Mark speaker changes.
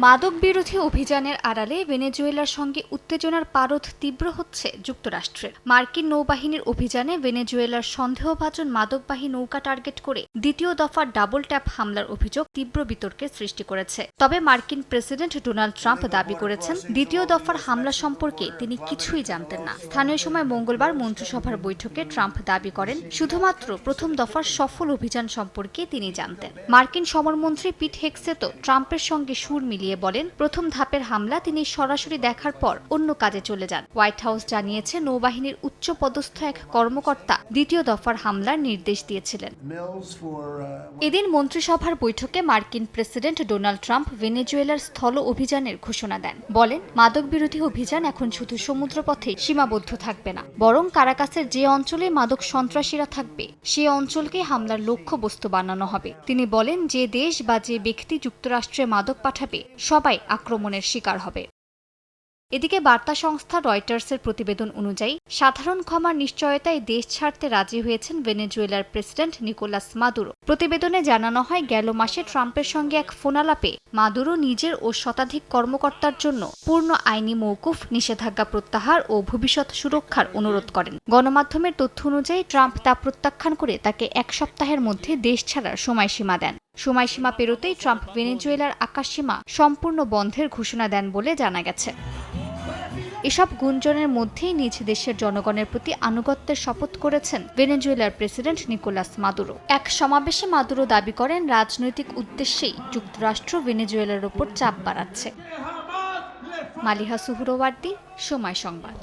Speaker 1: মাদক বিরোধী অভিযানের আড়ালে ভেনেজুয়েলার সঙ্গে উত্তেজনার পারদ তীব্র হচ্ছে যুক্তরাষ্ট্রের। মার্কিন নৌবাহিনীর অভিযানে ভেনেজুয়েলার সন্দেহভাজন মাদকবাহী নৌকা টার্গেট করে দ্বিতীয় দফার ডাবল ট্যাপ হামলার অভিযোগ তীব্র বিতর্কের সৃষ্টি করেছে। তবে মার্কিন প্রেসিডেন্ট ডোনাল্ড ট্রাম্প দাবি করেছেন, দ্বিতীয় দফার হামলা সম্পর্কে তিনি কিছুই জানতেন না। স্থানীয় সময় মঙ্গলবার মন্ত্রিসভার বৈঠকে ট্রাম্প দাবি করেন, শুধুমাত্র প্রথম দফার সফল অভিযান সম্পর্কে তিনি জানতেন। মার্কিন সমরমন্ত্রী পিট হেক্সে তো ট্রাম্পের সঙ্গে সুর মিলিয়ে বলেন প্রথম ধাপের হামলা তিনি সরাসরি দেখার পর অন্য কাজে চলে যান। হোয়াইট হাউস জানিয়েছে নৌবাহিনীর উচ্চ পদস্থ এক কর্মকর্তা দ্বিতীয় দফার হামলার নির্দেশ দিয়েছিলেন।
Speaker 2: Uh,
Speaker 1: এদিন মন্ত্রিসভার বৈঠকে মার্কিন প্রেসিডেন্ট ডোনাল্ড ট্রাম্প ভেনেজুয়েলার স্থল অভিযানের ঘোষণা দেন। বলেন মাদক বিরোধী অভিযান এখন শুধু সমুদ্রপথে সীমাবদ্ধ থাকবে না বরং কারাকাসের যে অঞ্চলে মাদক সন্ত্রাসীরা থাকবে সে অঞ্চলকে হামলার লক্ষ্যবস্তু বানানো হবে। তিনি বলেন যে দেশ বা যে ব্যক্তি যুক্তরাষ্ট্রে মাদক পাঠাবে সবাই আক্রমণের শিকার হবে। এদিকে বার্তা সংস্থা রয়টার্সের প্রতিবেদন অনুযায়ী, সাধারণ ক্ষমার নিশ্চয়তায় দেশ ছাড়তে রাজি হয়েছেন ভেনেজুয়েলার প্রেসিডেন্ট নিকোলাস মাদুরো। প্রতিবেদনে জানানো হয়, গেল মাসে ট্রাম্পের সঙ্গে এক ফোনালাপে মাদুরো নিজের ও শতাধিক কর্মকর্তার জন্য পূর্ণ আইনি মৌকুফ নিষেধাজ্ঞা প্রত্যাহার ও ভবিষ্যৎ সুরক্ষার অনুরোধ করেন। গণমাধ্যমের তথ্য অনুযায়ী, ট্রাম্প তা প্রত্যাখ্যান করে তাকে এক সপ্তাহের মধ্যে দেশ ছাড়ার সময়সীমা দেন। সময়সীমা পেরোতেই ট্রাম্প ভেনেজুয়েলার আকাশসীমা সম্পূর্ণ বন্ধের ঘোষণা দেন বলে জানা গেছে। এসব গুঞ্জনের মধ্যেই নিজ দেশের জনগণের প্রতি আনুগত্যের শপথ করেছেন ভেনেজুয়েলার প্রেসিডেন্ট নিকোলাস মাদুরো। এক সমাবেশে মাদুরো দাবি করেন, রাজনৈতিক উদ্দেশ্যেই যুক্তরাষ্ট্র ভেনেজুয়েলার ওপর চাপ বাড়াচ্ছে। মালিহা সুহুরোওয়ার্দী, সময় সংবাদ।